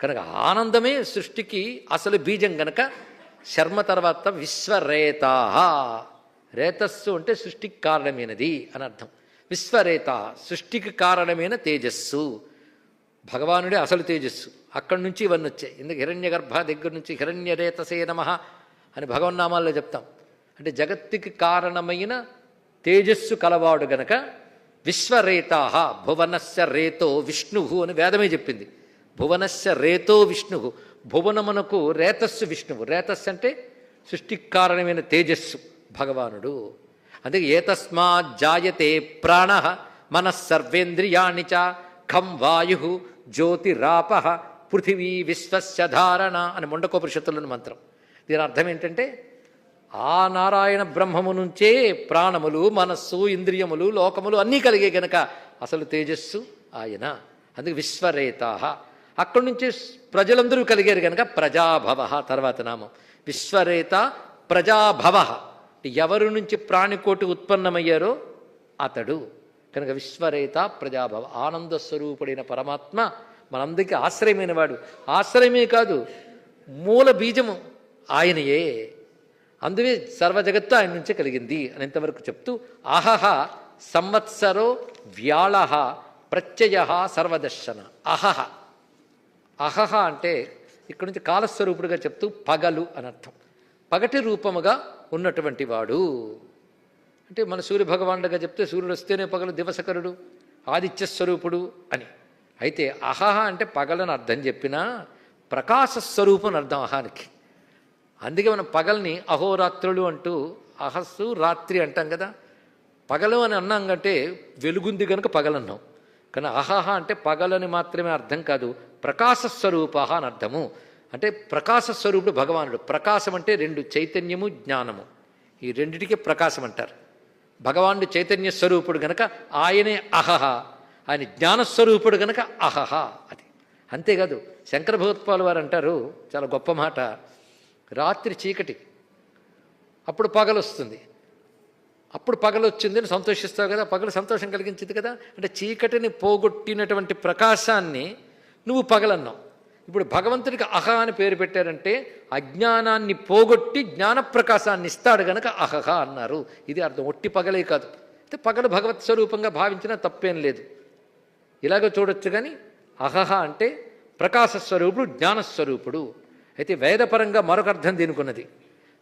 కనుక ఆనందమే సృష్టికి అసలు బీజం గనక శర్మ తర్వాత విశ్వరేతా రేతస్సు అంటే సృష్టికి కారణమైనది అని అర్థం. విశ్వరేత సృష్టికి కారణమైన తేజస్సు. భగవానుడే అసలు తేజస్సు. అక్కడి నుంచి ఇవన్నీ వచ్చాయి. ఇందుకు హిరణ్య గర్భ దగ్గర నుంచి హిరణ్యరేతసే నమ అని భగవన్నామాల్లో చెప్తాం. అంటే జగత్తుకి కారణమైన తేజస్సు కలవాడు గనక విశ్వరేతా భువనస్య రేతో విష్ణు అని వేదమే చెప్పింది. భువనస్య రేతో విష్ణు భువనమునకు రేతస్సు విష్ణువు. రేతస్సు అంటే సృష్టికి కారణమైన తేజస్సు భగవానుడు. అందుకే ఏతస్మాత్ జాయతే ప్రాణ మనస్సర్వేంద్రియాణి చ ఖం వాయు జ్యోతిరాప పృథివీ విశ్వస్య ధారణ అని ముండకోపరిషత్తులను మంత్రం. దీని అర్థం ఏంటంటే ఆ నారాయణ బ్రహ్మము నుంచే ప్రాణములు మనస్సు ఇంద్రియములు లోకములు అన్నీ కలిగే గనక అసలు తేజస్సు ఆయన. అందుకు విశ్వరేతా. అక్కడి నుంచి ప్రజలందరూ కలిగారు కనుక ప్రజాభవ తర్వాత నామం. విశ్వరేత ప్రజాభవ. ఎవరి నుంచి ప్రాణికోటి ఉత్పన్నమయ్యారో అతడు. కనుక విశ్వరేత ప్రజాభవ. ఆనంద స్వరూపుడైన పరమాత్మ మనందరికీ ఆశ్రయమైన వాడు. ఆశ్రయమే కాదు మూల బీజము ఆయనయే. అందువే సర్వజగత్తు ఆయన నుంచే కలిగింది అని ఇంతవరకు చెప్తూ అహహ సంవత్సరో వ్యాళ ప్రత్యయ సర్వదర్శన. అహహ. అహహ అంటే ఇక్కడ నుంచి కాలస్వరూపుడుగా చెప్తూ పగలు అని అర్థం. పగటి రూపముగా ఉన్నటువంటి వాడు. అంటే మన సూర్యభగవానుడుగా చెప్తే సూర్యుడు వస్తేనే పగలు దివసకరుడు ఆదిత్య స్వరూపుడు అని. అయితే అహహ అంటే పగలని అర్థం చెప్పినా ప్రకాశ స్వరూపం అని అర్థం అహానికి. అందుకే మనం పగల్ని అహోరాత్రులు అంటూ అహస్సు రాత్రి అంటాం కదా. పగలు అని అన్నాం కంటే వెలుగుంది కనుక పగలన్నాం. కానీ అహహ అంటే పగలని మాత్రమే అర్థం కాదు. ప్రకాశస్వరూప అని అర్థము. అంటే ప్రకాశ స్వరూపుడు భగవానుడు. ప్రకాశం అంటే రెండు చైతన్యము జ్ఞానము. ఈ రెండిటికి ప్రకాశం అంటారు. భగవానుడు చైతన్య స్వరూపుడు గనక ఆయనే అహహ. ఆయన జ్ఞానస్వరూపుడు గనక అహహ అది. అంతేకాదు శంకర భగవత్పాల్ వారు అంటారు చాలా గొప్ప మాట. రాత్రి చీకటి. అప్పుడు పగలొస్తుంది అప్పుడు పగలు అని సంతోషిస్తావు కదా పగలు సంతోషం కలిగించింది కదా. అంటే చీకటిని పోగొట్టినటువంటి ప్రకాశాన్ని నువ్వు పగలన్నావు. ఇప్పుడు భగవంతుడికి అహ అని పేరు పెట్టారంటే అజ్ఞానాన్ని పోగొట్టి జ్ఞానప్రకాశాన్ని ఇస్తాడు గనక అహహ అన్నారు. ఇది అర్థం. ఒట్టి పగలే కాదు. అయితే పగలు భగవత్ స్వరూపంగా భావించినా తప్పేం లేదు. ఇలాగ చూడొచ్చు కానీ అహహ అంటే ప్రకాశ స్వరూపుడు జ్ఞానస్వరూపుడు అయితే వేదపరంగా మరొక అర్థం దీనికున్నది.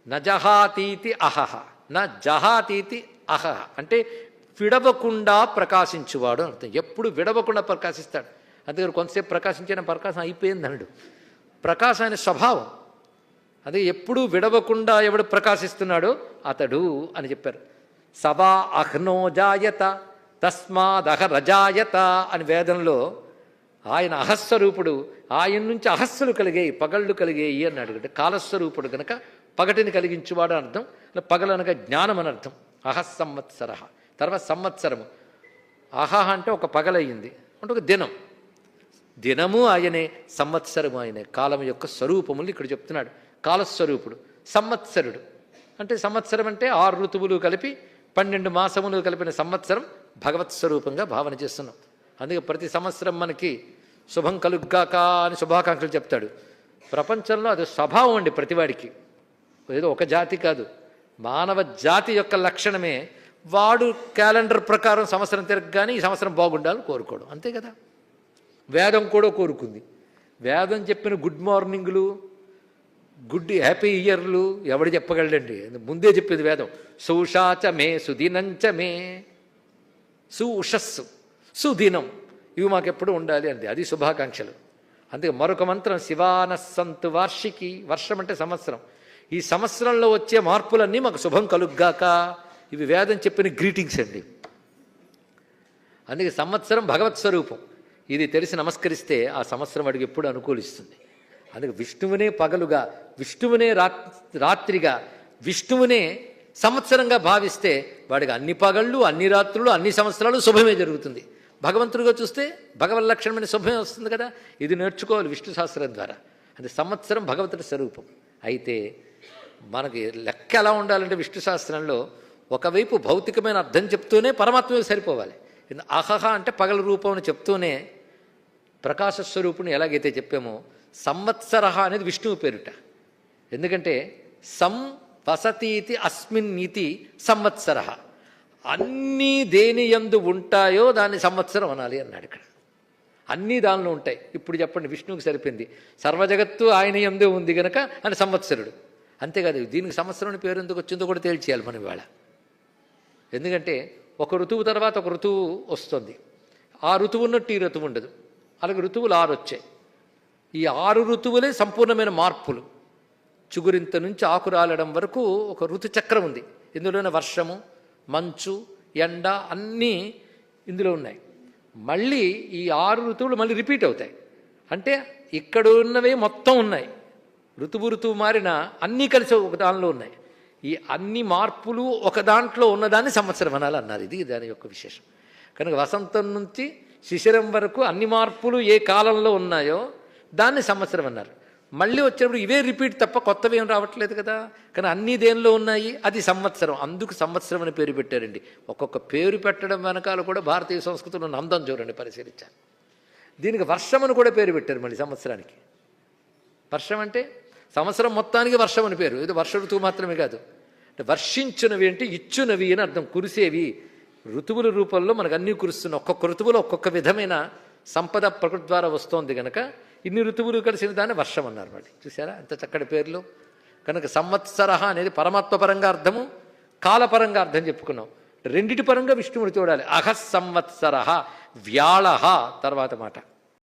నజహాతీతి అహహ. నా జహాతీతి అహహ. అంటే విడవకుండా ప్రకాశించువాడు అర్థం. ఎప్పుడు విడవకుండా ప్రకాశిస్తాడు? అందుకని కొంతసేపు ప్రకాశించిన ప్రకాశం అయిపోయింది అనడు ప్రకాశాన్ని స్వభావం. అదే ఎప్పుడూ విడవకుండా ఎవడు ప్రకాశిస్తున్నాడో అతడు అని చెప్పారు. సవా అహ్నో జాయత తస్మాదహ రజాయత అని వేదంలో ఆయన అహస్వరూపుడు ఆయన నుంచి అహస్సులు కలిగేయి పగళ్ళు కలిగేయి అని అంటే కాలస్వరూపుడు కనుక పగటిని కలిగించువాడు అని అర్థం పగలనగా జ్ఞానం అని అర్థం. అహస్సంవత్సర తర్వాత సంవత్సరము. అహ అంటే ఒక పగలయ్యింది అంటే ఒక దినం. దినము ఆయనే సంవత్సరము ఆయనే. కాలం యొక్క స్వరూపములు ఇక్కడ చెప్తున్నాడు. కాలస్వరూపుడు సంవత్సరుడు. అంటే సంవత్సరం అంటే ఆరు ఋతువులు కలిపి పన్నెండు మాసములు కలిపిన సంవత్సరం భగవత్ స్వరూపంగా భావన చేస్తున్నాం. అందుకే ప్రతి సంవత్సరం మనకి శుభం కలుగ్గాక అని శుభాకాంక్షలు చెప్తాడు. ప్రపంచంలో అది స్వభావం అండి ప్రతివాడికి. ఏదో ఒక జాతి కాదు. మానవ జాతి యొక్క లక్షణమే వాడు క్యాలెండర్ ప్రకారం సంవత్సరం తిరగగానే ఈ సంవత్సరం బాగుండాలని కోరుకోవడం. అంతే కదా? వేదం కూడా కోరుకుంది. వేదం చెప్పిన గుడ్ మార్నింగ్లు గుడ్ హ్యాపీ ఇయర్లు ఎవడు చెప్పగలడండి? ముందే చెప్పేది వేదం. సౌషాచ మే సుదినంచ మే. సుషస్సు సుదినం. ఇవి మాకెప్పుడు ఉండాలి అంది. అది శుభాకాంక్షలు. అందుకే మరొక మంత్రం శివానస్సంతు వార్షికి వర్షం అంటే సంవత్సరం. ఈ సంవత్సరంలో వచ్చే మార్పులన్నీ మాకు శుభం కలుగ్గాక ఇవి వేదం చెప్పిన గ్రీటింగ్స్ అండి. అందుకే సంవత్సరం భగవత్ స్వరూపం. ఇది తెలిసి నమస్కరిస్తే ఆ సంవత్సరం వాడికి ఎప్పుడు అనుకూలిస్తుంది. అందుకే విష్ణువునే పగలుగా విష్ణువునే రాత్రిగా విష్ణువునే సంవత్సరంగా భావిస్తే వాడికి అన్ని పగళ్ళు అన్ని రాత్రులు అన్ని సంవత్సరాలు శుభమే జరుగుతుంది. భగవంతుడిగా చూస్తే భగవన్ లక్షణమైన శుభమే వస్తుంది కదా. ఇది నేర్చుకోవాలి విష్ణు శాస్త్రం ద్వారా. అది సంవత్సరం భగవంతుడి స్వరూపం. అయితే మనకి లెక్క ఎలా ఉండాలంటే విష్ణు శాస్త్రంలో ఒకవైపు భౌతికమైన అర్థం చెప్తూనే పరమాత్మకి సరిపోవాలి. అహహ అంటే పగల రూపం అని చెప్తూనే ప్రకాశ స్వరూపుని ఎలాగైతే చెప్పామో సంవత్సర అనేది విష్ణువు పేరుట. ఎందుకంటే సం వసతీతి అస్మిన్ నీతి సంవత్సర అన్నీ దేని ఎందు ఉంటాయో దాన్ని సంవత్సరం అనాలి అన్నాడు ఇక్కడ. అన్నీ దానిలో ఉంటాయి. ఇప్పుడు చెప్పండి విష్ణువుకి సరిపోయింది. సర్వజగత్తు ఆయన ఎందు ఉంది గనక అని సంవత్సరుడు. అంతేకాదు దీనికి సంవత్సరం పేరు ఎందుకు వచ్చిందో కూడా తేల్చేయాలి మనం ఇవాళ. ఎందుకంటే ఒక ఋతువు తర్వాత ఒక ఋతువు వస్తుంది. ఆ ఋతువు ఉన్నట్టు ఈ ఋతువు ఉండదు. అలాగే ఋతువులు ఆరు వచ్చాయి. ఈ ఆరు ఋతువులే సంపూర్ణమైన మార్పులు. చిగురింత నుంచి ఆకు రాలడం వరకు ఒక ఋతు చక్రం ఉంది. ఇందులోనే వర్షము మంచు ఎండ అన్నీ ఇందులో ఉన్నాయి. మళ్ళీ ఈ ఆరు ఋతువులు మళ్ళీ రిపీట్ అవుతాయి. అంటే ఇక్కడ ఉన్నవే మొత్తం ఉన్నాయి. ఋతువు ఋతువు మారిన అన్నీ కలిసి ఒక దానిలో ఉన్నాయి. ఈ అన్ని మార్పులు ఒక దాంట్లో ఉన్నదాన్ని సంవత్సరం అనాలి అన్నారు. ఇది దాని యొక్క విశేషం. కనుక వసంతం నుంచి శిశిరం వరకు అన్ని మార్పులు ఏ కాలంలో ఉన్నాయో దాన్ని సంవత్సరం అన్నారు. మళ్ళీ వచ్చినప్పుడు ఇవే రిపీట్ తప్ప కొత్తవి ఏం రావట్లేదు కదా? కానీ అన్ని దేనిలో ఉన్నాయి? అది సంవత్సరం. అందుకు సంవత్సరం అని పేరు పెట్టారండి. ఒక్కొక్క పేరు పెట్టడం వెనకాల కూడా భారతీయ సంస్కృతిలో ఉన్న అందం చూడండి పరిశీలించాను దీనికి వర్షం అని కూడా పేరు పెట్టారు మళ్ళీ సంవత్సరానికి. వర్షం అంటే సంవత్సరం మొత్తానికి వర్షం అని పేరు. ఇది వర్ష ఋతువు మాత్రమే కాదు. అంటే వర్షించినవి అంటే ఇచ్చునవి అని అర్థం. కురిసేవి. ఋతువుల రూపంలో మనకు అన్నీ కురుస్తున్న ఒక్కొక్క ఋతువులో ఒక్కొక్క విధమైన సంపద ప్రకృతి ద్వారా వస్తోంది కనుక ఇన్ని ఋతువులు కలిసిన దాన్ని వర్షం అన్నారు మరి చూసారా అంత చక్కటి పేర్లు. కనుక సంవత్సర అనేది పరమాత్మపరంగా అర్థము కాలపరంగా అర్థం చెప్పుకున్నాం. రెండిటి పరంగా విష్ణువుడు చూడాలి. అహ సంవత్సర వ్యాళ తర్వాత మాట.